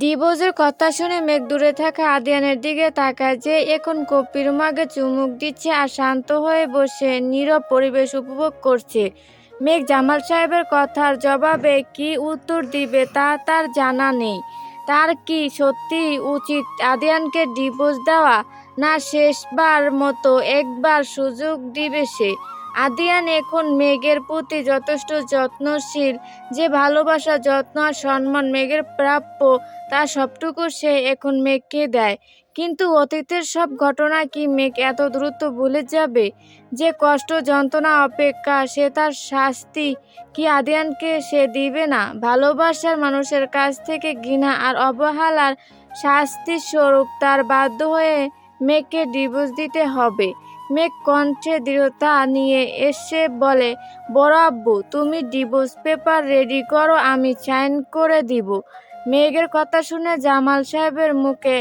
ডিভোর্সের কথা শুনে মেঘ দূরে থাকা আদিয়ানের দিকে তাকায় যে এখন কপির মাগে চুমুক দিচ্ছে আর শান্ত হয়ে বসে নীরব পরিবেশ উপভোগ করছে। মেঘ জামাল সাহেবের কথার জবাবে কি উত্তর দিবে তা তার জানা নেই। তার কি সত্যি উচিত আদিয়ানকে ডিভোর্স দেওয়া? না শেষবার মতো একবার সুযোগ দিবে সে। আদিয়ান এখন মেঘের প্রতি যথেষ্ট যত্নশীল। যে ভালোবাসা, যত্ন আর সম্মান মেঘের প্রাপ্য তার সবটুকু সে এখন মেঘকে দেয়। কিন্তু অতীতের সব ঘটনা কি মেঘ এত দ্রুত ভুলে যাবে? যে কষ্ট, যন্ত্রণা, অপেক্ষা, সে তার শাস্তি কি আদিয়ানকে সে দিবে না? ভালোবাসার মানুষের কাছ থেকে ঘৃণা আর অবহেলার শাস্তি স্বরূপ তার বাধ্য হয়ে মেঘকে ডিভোর্স দিতে হবে। মেঘ কণ্ঠে দৃঢ়তা নিয়ে এসে বলে, বড় আব্বু, তুমি ডিভোর্স পেপার রেডি করো, আমি সাইন করে দিব। মেঘের কথা শুনে জামাল সাহেবের মুখে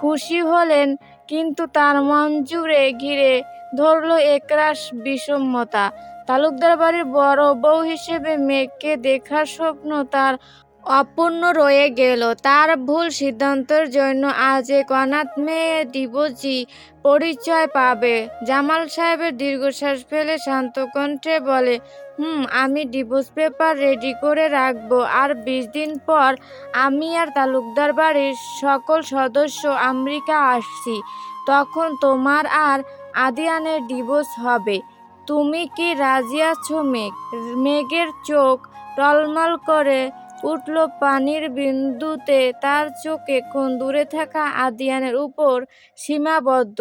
খুশি হলেন, কিন্তু তার মন জুড়ে ঘিরে ধরল একরাশ বিষম্মতা তালুকদার বাড়ির বড় বউ হিসেবে মেঘকে দেখার স্বপ্ন তার অপূর্ণ রয়ে গেল। তার ভুল সিদ্ধান্তের জন্য আজ এক অনাথ মেয়ে ডিভোর্সি পরিচয় পাবে। জামাল সাহেবের দীর্ঘশ্বাস ফেলে শান্ত কণ্ঠে বলে, হুম, আমি ডিভোর্স পেপার রেডি করে রাখব। আর বিশ দিন পর আমি আর তালুকদার বাড়ির সকল সদস্য আমেরিকা আসছি। তখন তোমার আর আদিয়ানের ডিভোর্স হবে। তুমি কি রাজি আছো মেঘ? মেঘের চোখ টলমল করে উঠল পানির বিন্দুতে। তার চোখ এখন দূরে থাকা আদিয়ানের উপর সীমাবদ্ধ।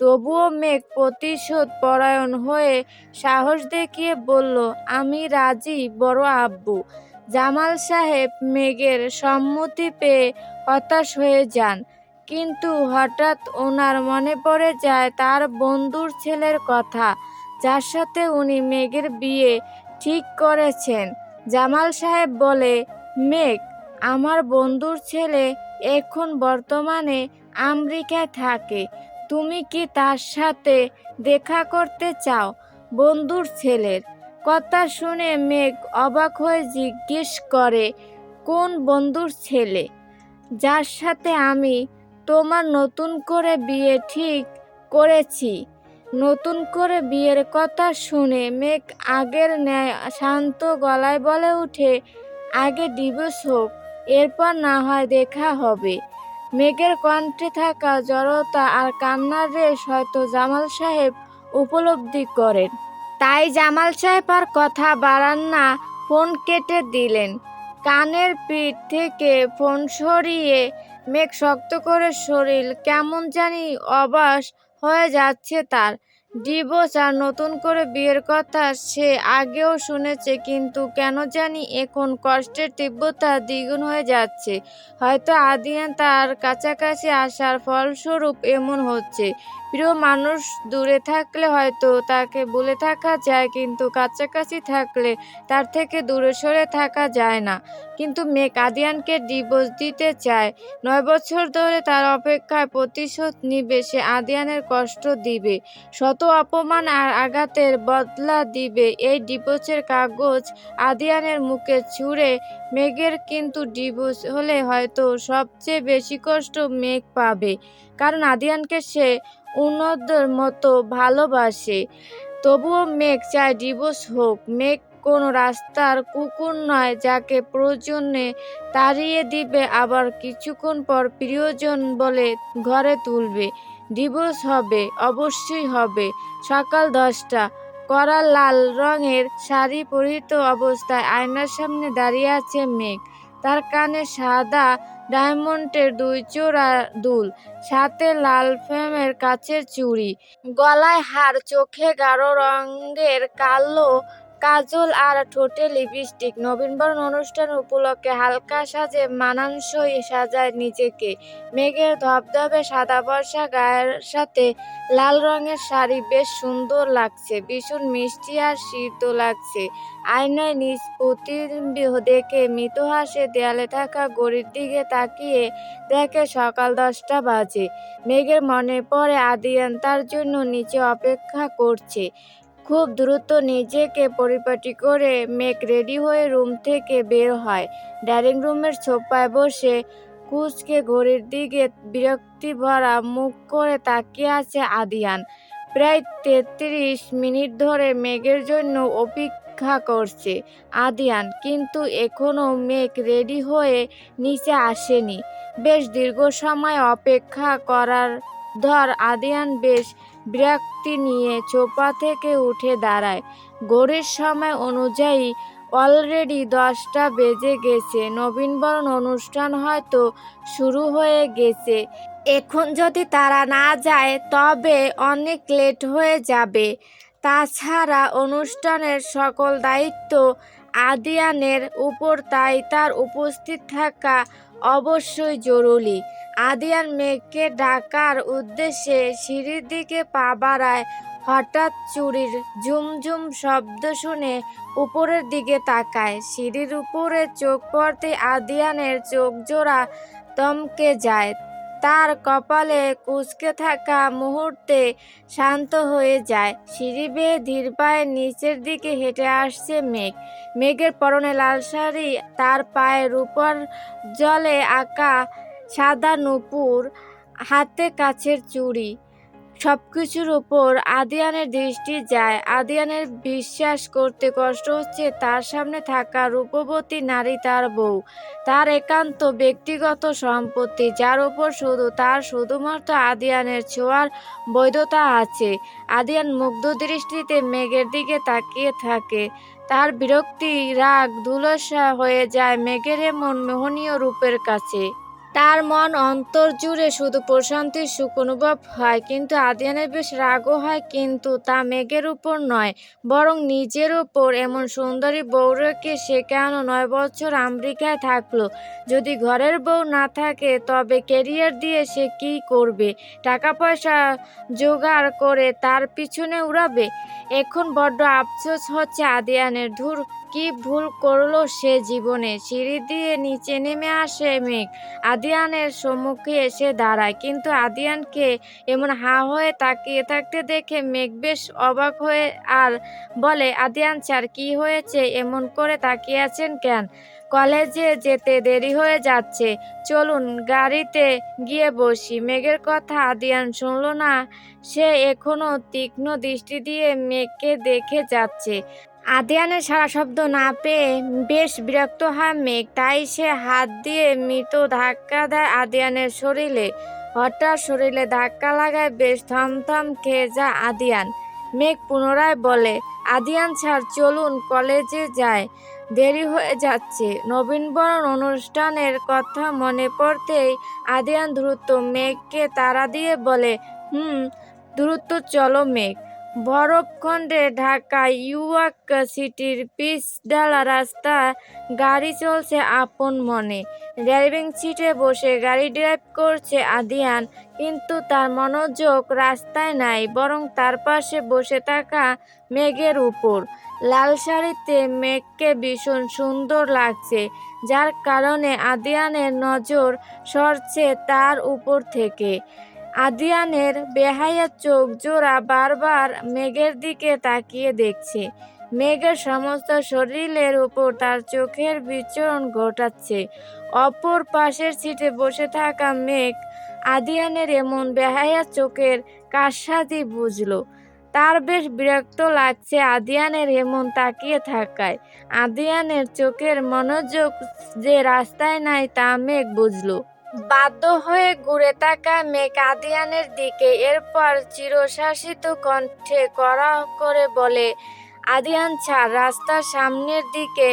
তবুও মেঘ প্রতিশোধ পরায়ণ হয়ে সাহস দেখিয়ে বলল, আমি রাজি, বড় আব্বু। জামাল সাহেব মেঘের সম্মতি পেয়ে হতাশ হয়ে যান। কিন্তু হঠাৎ ওনার মনে পড়ে যায় তার বন্ধুর ছেলের কথা, যার সাথে উনি মেঘের বিয়ে ঠিক করেছেন। জামাল সাহেব বলে মেঘ, আমার বন্ধুর ছেলে এখন বর্তমানে আমেরিকায় থাকে। তুমি কি তার সাথে দেখা করতে চাও? বন্ধুর ছেলের কথা শুনে মেঘ অবাক হয়ে জিজ্ঞেস করে, কোন বন্ধুর ছেলে? যার সাথে আমি তোমার নতুন করে বিয়ে ঠিক করেছি। নতুন করে বিয়ের কথা শুনে মেঘ আগের ন্যায় শান্ত গলায় বলে উঠে আগে ডিভোর্স হোক, এরপর না হয় দেখা হবে। মেঘের কণ্ঠে থাকা জড়তা আর কান্নার রেশ হয়তো জামাল সাহেব উপলব্ধি করেন। তাই জামাল সাহেব আর কথা বাড়ান না, ফোন কেটে দিলেন। কানের পিঠ থেকে ফোন সরিয়ে মেঘ শক্ত করে শরীর কেমন জানি অবাস হয়ে যাচ্ছে তার। ডিভোর্স আর নতুন করে বিয়ের কথা সে আগেও শুনেছে, কিন্তু কেন জানি এখন কষ্টের তীব্রতা দ্বিগুণ হয়ে যাচ্ছে। হয়তো আদিয়ান তার কাছাকাছি আসার ফলস্বরূপ এমন হচ্ছে। প্রিয় মানুষ দূরে থাকলে হয়তো তাকে বলে থাকা যায়, কিন্তু কাছাকাছি থাকলে তার থেকে দূরে সরে থাকা যায় না। কিন্তু মেয়ে আদিয়ানকে ডিভোর্স দিতে চায়, নয় বছর ধরে তার অপেক্ষায় প্রতিশোধ নিবে, সে আদিয়ানের কষ্ট দিবে। শত অপমান আর আঘাতের বদলা দিবে। এই ডিভোর্সের কাগজ আদিয়ানের মুখে ছুঁড়ে মেঘের কিন্তু ডিভোর্স হলে হয়তো সবচেয়ে বেশি কষ্ট মেঘ পাবে। কারণ আদিয়ানকে সে উন্নতর মতো ভালোবাসে। তবুও মেঘ চায় ডিভোর্স হোক। মেঘ কোনো রাস্তার কুকুর নয় যাকে প্রয়োজনে তাড়িয়ে দিবে, আবার কিছুক্ষণ পর প্রিয়জন বলে ঘরে তুলবে। ডিভোর্স হবে, অবশ্যই হবে। সকাল দশটা। কড়া লাল রঙের শাড়ি পরিহিত অবস্থায় আয়নার সামনে দাঁড়িয়ে আছে মেঘ। তার কানে সাদা ডায়মন্ডের দুই চোরা দুল, সাথে লাল ফ্রেমের কাছের চুড়ি। গলায় হার, চোখে গাঢ় রঙের কালো কাজল আর ঠোঁটে লিপস্টিক। নবীনবরণ অনুষ্ঠান উপলক্ষে হালকা সাজে মানানসই সাজায় নিজেকে। মেঘের ধবধবে সাদা বর্ষা গায়ের সাথে লাল রঙের শাড়ি বেশ সুন্দর লাগছে। ভীষণ মিষ্টি আর শীত লাগছে। আয়নায় নিজ প্রতিবিম্ব দেখে মৃত হাসে দেয়ালে থাকা গড়ির দিকে তাকিয়ে দেখে সকাল দশটা বাজে। মেঘের মনে পড়ে আদিয়ান তার জন্য নিচে অপেক্ষা করছে। খুব দ্রুত নিজেকে পরিপাটি করে মেঘ রেডি হয়ে রুম থেকে বের হয়। ডাইনিং রুমের সোফায় বসে কুচকে ঘড়ির দিকে বিরক্তি ভরা মুখ করে তাকিয়ে আছে আদিয়ান। প্রায় তেত্রিশ মিনিট ধরে মেঘের জন্য অপেক্ষা করছে আদিয়ান, কিন্তু এখনও মেঘ রেডি হয়ে নিচে আসেনি। বেশ দীর্ঘ সময় অপেক্ষা করার ধর আদিয়ান বেশ বিরক্তি নিয়ে চোপা থেকে উঠে দাঁড়ায়। ঘড়ির সময় অনুযায়ী অলরেডি দশটা বেজে গেছে। নবীনবরণ অনুষ্ঠান হয়তো শুরু হয়ে গেছে। এখন যদি তারা না যায়, তবে অনেক লেট হয়ে যাবে। তাছাড়া অনুষ্ঠানের সকল দায়িত্ব আদিয়ানের উপর তাই তার উপস্থিত থাকা অবশ্যই জরুরি। আদিয়ান মেঘকে ডাকার উদ্দেশ্যে সিঁড়ির দিকে পা বাড়ায়। হঠাৎ চুরির ঝুমঝুম শব্দ শুনে উপরের দিকে তাকায়। সিঁড়ির উপরে চোখ পড়তে আদিয়ানের চোখ জোড়া তমকে যায়। তার কপালে কুচকে থাকা মুহূর্তে শান্ত হয়ে যায়। সিঁড়ি বেয়ে ধীর পায়ে নিচের দিকে হেঁটে আসছে মেঘ। মেঘের পরনে লাল শাড়ি, তার পায়ের রূপর জলে আঁকা সাদা নূপুর, হাতে কাছের চুড়ি। সব কিছুর উপর আদিয়ানের দৃষ্টি যায়। আদিয়ানের বিশ্বাস করতে কষ্ট হচ্ছে তার সামনে থাকা রূপবতী নারী তার বউ। তার একান্ত ব্যক্তিগত সম্পত্তি, যার উপর শুধু তার শুধুমাত্র আদিয়ানের ছোঁয়ার বৈধতা আছে। আদিয়ান মুগ্ধ দৃষ্টিতে মেঘের দিকে তাকিয়ে থাকে। তার বিরক্তি, রাগ ধুলসা হয়ে যায় মেঘের এমন মোহনীয় রূপের কাছে। তার মন অন্তর জুড়ে শুধু প্রশান্তির সুখ অনুভব হয়, কিন্তু আদিয়ানের বেশ রাগও হয়, কিন্তু তা মেঘের উপর নয়, বরং নিজের উপর। এমন সুন্দরী বউ রেখে সে কেন নয় বছর আমেরিকায় থাকল? যদি ঘরের বউ না থাকে, তবে ক্যারিয়ার দিয়ে সে কি করবে? টাকা পয়সা জোগাড় করে তার পিছনে উড়াবে? এখন বড্ড আফসোস হচ্ছে আদিয়ানের ধুর কি ভুল করল সে জীবনে? সিঁড়ি দিয়ে নিচে নেমে আসে মেঘ। আদিয়ানের সম্মুখে এসে দাঁড়ায়। কিন্তু আদিয়ানকে এমন হা হয়ে তাকিয়ে থাকতে দেখে মেঘ বেশ অবাক হয়ে আর বলে, আদিয়ান স্যার, কি হয়েছে? এমন করে তাকিয়ে আছেন কেন? কলেজে যেতে দেরি হয়ে যাচ্ছে। চলুন, গাড়িতে গিয়ে বসি। মেঘের কথা আদিয়ান শুনল না। সে এখনও তীক্ষ্ণ দৃষ্টি দিয়ে মেঘকে দেখে যাচ্ছে। আদিয়ানের সারা শব্দ না পেয়ে বেশ বিরক্ত হয় মেঘ। তাই সে হাত দিয়ে মৃত ধাক্কা দেয় আদিয়ানের শরীরে। হঠাৎ শরীরে ধাক্কা লাগায় বেশ থমথম খেয়ে যায় আদিয়ান। মেঘ পুনরায় বলে, আদিয়ান স্যার, চলুন, কলেজে যায় দেরি হয়ে যাচ্ছে। নবীনবরণ অনুষ্ঠানের কথা মনে পড়তেই আদিয়ান দ্রুত মেঘকে তারা দিয়ে বলে, হুম, দ্রুত চলো মেঘ। বরফখণ্ডে ঢাকা ইউয়াক সিটির পিচ ডালা রাস্তা, গাড়ি চলছে আপন মনে। ড্রাইভিং সিটে বসে গাড়ি ড্রাইভ করছে আদিয়ান, কিন্তু তার মনোযোগ রাস্তায় নাই, বরং তার পাশে বসে থাকা মেঘের উপর। লাল শাড়িতে মেঘকে ভীষণ সুন্দর লাগছে, যার কারণে আদিয়ানের নজর সরছে তার উপর থেকে। আদিয়ানের বেহায়া চোখ জোড়া বারবার মেঘের দিকে তাকিয়ে দেখছে। মেঘের সমস্ত শরীরের উপর তার চোখের বিচরণ ঘটাচ্ছে। অপর পাশের সিটে বসে থাকা মেঘ আদিয়ানের এমন বেহায়া চোখের কারসাজি বুঝল। তার বেশ বিরক্ত লাগছে আদিয়ানের এমন তাকিয়ে থাকায়। আদিয়ানের চোখের মনোযোগ যে রাস্তায় নাই তা মেঘ বুঝলো। বাধ্য হয়ে ঘুরে তাকায় মেঘ আদিয়ানের দিকে এরপর চিরশাসিত কণ্ঠে কড়া করে বলে, আদিয়ান ছাড় রাস্তার সামনের দিকে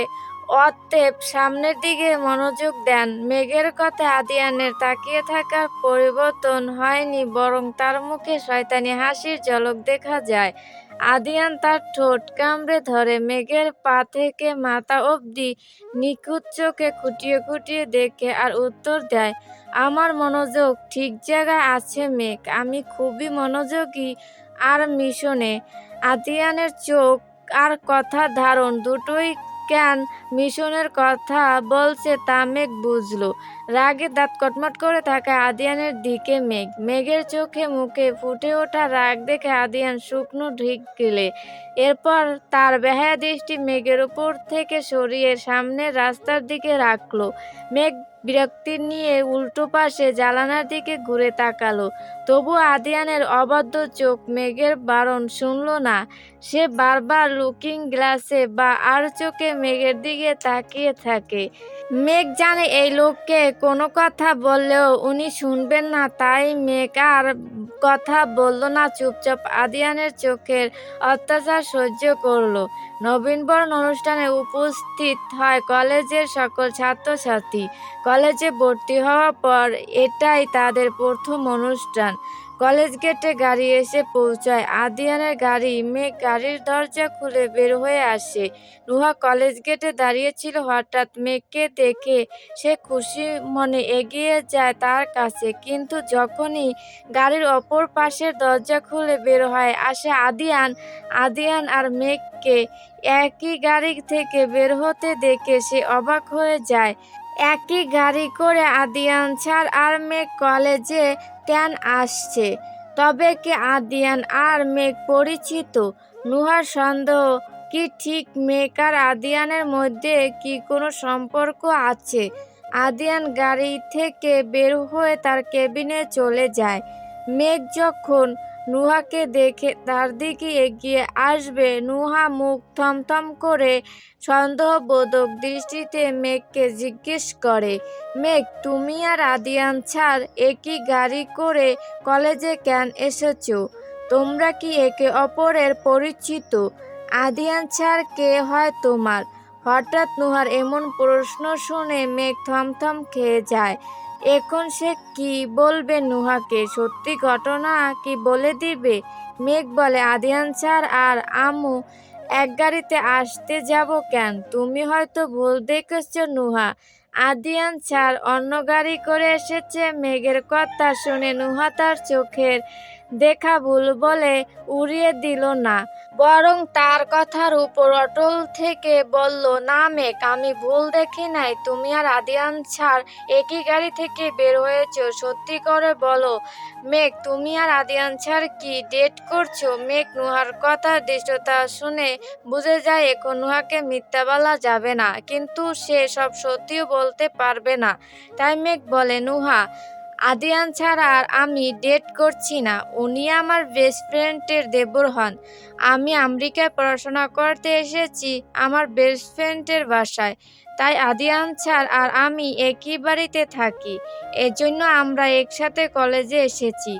অতএব সামনের দিকে মনোযোগ দেন। মেঘের কথা আদিয়ানের তাকিয়ে থাকার পরিবর্তন হয়নি, বরং তার মুখে শয়তানি হাসির ঝলক দেখা যায়। আদিয়ান তার ঠোঁট কামড়ে ধরে মেঘের পা থেকে মাথা অবধি নিখুঁত চোখে খুঁটিয়ে খুঁটিয়ে দেখে আর উত্তর দেয়, আমার মনোযোগ ঠিক জায়গায় আছে মেঘ, আমি খুবই মনোযোগী আর মিশনে। আদিয়ানের চোখ আর কথা ধারণ দুটোই কেন মিশনের কথা বলছে তা মেঘ বুঝলো। রাগে দাঁত কটমট করে থাকা আদিয়ানের দিকে মেঘ। মেঘের চোখে মুখে ফুটে ওঠা রাগ দেখে আদিয়ান শুকনো ঢিক গেলে এরপর তার বেহায়া দৃষ্টি মেঘের উপর থেকে সরিয়ে সামনের রাস্তার দিকে রাখল। মেঘ বিরক্তি নিয়ে উল্টো পাশে জানালার দিকে ঘুরে তাকালো। তবু আদিয়ানের অবাধ্য চোখ মেঘের বারণ শুনল না। সে বারবার লুকিং গ্লাসে বা আর চোখে মেঘের দিকে তাকিয়ে থাকে। মেঘ জানে এই লোককে কোনো কথা বললেও উনি শুনবেন না, তাই মেঘ আর কথা বলল না। চুপচাপ আদিয়ানের চোখের অত্যাচার সহ্য করল। নবীনবরণ অনুষ্ঠানে উপস্থিত হয় কলেজের সকল ছাত্রছাত্রী। কলেজে ভর্তি হওয়ার পর এটাই তাদের প্রথম অনুষ্ঠান। কলেজ গেটে গাড়ি এসে পৌঁছায়। আদিয়ানের গাড়ি মেঘ গাড়ির দরজা খুলে বের হয়ে আসে। নুহা কলেজ গেটে দাঁড়িয়েছিল হঠাৎ মেঘকে দেখে সে খুশি মনে এগিয়ে যায় তার কাছে। কিন্তু যখনই গাড়ির অপর পাশের দরজা খুলে বের হয়, আসে আদিয়ান। আদিয়ান আর মেঘকে একই গাড়ি থেকে বের হতে দেখে সে অবাক হয়ে যায়। একই গাড়ি করে আদিয়ান ছাড় আর মেঘ কলেজে কেন আসছে। তবে কি আদিয়ান আর মেঘ পরিচিত? নুহার সন্দেহ কি ঠিক মেঘ আর আদিয়ানের মধ্যে কি কোনো সম্পর্ক আছে? আদিয়ান গাড়ি থেকে বের হয়ে তার কেবিনে চলে যায়। মেঘ যখন নুহাকে দেখে তার দিকে এগিয়ে আসবে। নুহা মুখ থমথম করে সন্দেহবোধক দৃষ্টিতে মেঘকে জিজ্ঞেস করে, মেঘ, তুমি আর আদিয়ান ছাড়, একই গাড়ি করে কলেজে কেন এসেছ? তোমরা কি একে অপরের পরিচিত? আদিয়ান ছাড়, কে হয় তোমার? হঠাৎ নুহার এমন প্রশ্ন শুনে মেঘ থমথম খেয়ে যায়। এখন সে কি বলবে নুহাকে? সত্যি ঘটনা কি বলে দিবে? মেঘ বলে, আদিয়ান স্যার আর আমু এক গাড়িতে আসতে যাব কেন? তুমি হয়তো ভুল দেখেছ নুহা। আদিয়ান স্যার অন্য গাড়ি করে এসেছে। মেঘের কথা শুনে নুহা তার চোখের দেখা ভুল বলে উড়িয়ে দিল না। বরং তার কথার উপর অটল থেকে বলল, না মেঘ, আমি ভুল দেখি নাই। তুমি আর আদিয়ান ছাড়, একই গাড়ি থেকে বের হয়েছ। সত্যি করে বলো, মেঘ, তুমি আর আদিয়ান ছাড় কি ডেট করছ? মেঘ নুহার কথা, দৃষ্টতা শুনে বুঝে যায়, এখন নুহাকে মিথ্যা বলা যাবে না। কিন্তু সে সব সত্যিও বলতে পারবে না। তাই মেঘ বলে, নুহা আদিয়ান ছাড়া আর আমি ডেট করছি না। উনি আমার বেস্ট ফ্রেন্ডের দেবর হন। আমি আমেরিকায় পড়াশোনা করতে এসেছি আমার বেস্ট ফ্রেন্ডের বাসায়। তাই আদিয়ান ছাড় আর আমি একই বাড়িতে থাকি। এজন্য আমরা একসাথে কলেজে এসেছি।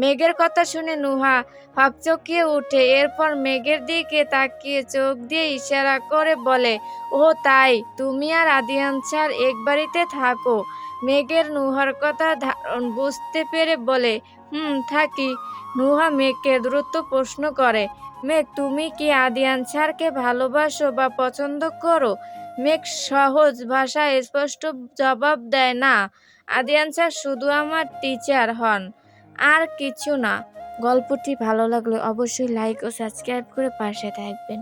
মেঘের কথা শুনে নুহা হকচকিয়ে উঠে এরপর মেঘের দিকে তাকিয়ে চোখ দিয়ে ইশারা করে বলে ও তাই। তুমি আর আদিয়ান ছাড় এক বাড়িতে থাকো। মেঘের নুহার কথা ধারণ বুঝতে পেরে বলে, হুম, থাকি। নুহা মেঘকে দ্রুত প্রশ্ন করে, মেঘ, তুমি কি আদিয়ান স্যারকে ভালোবাসো বা পছন্দ করো? মেঘ সহজ ভাষায় স্পষ্ট জবাব দেয়, না, আদিয়ান স্যার শুধু আমার টিচার হন, আর কিছু না। গল্পটি ভালো লাগলে অবশ্যই লাইক ও সাবস্ক্রাইব করে পাশে থাকবেন।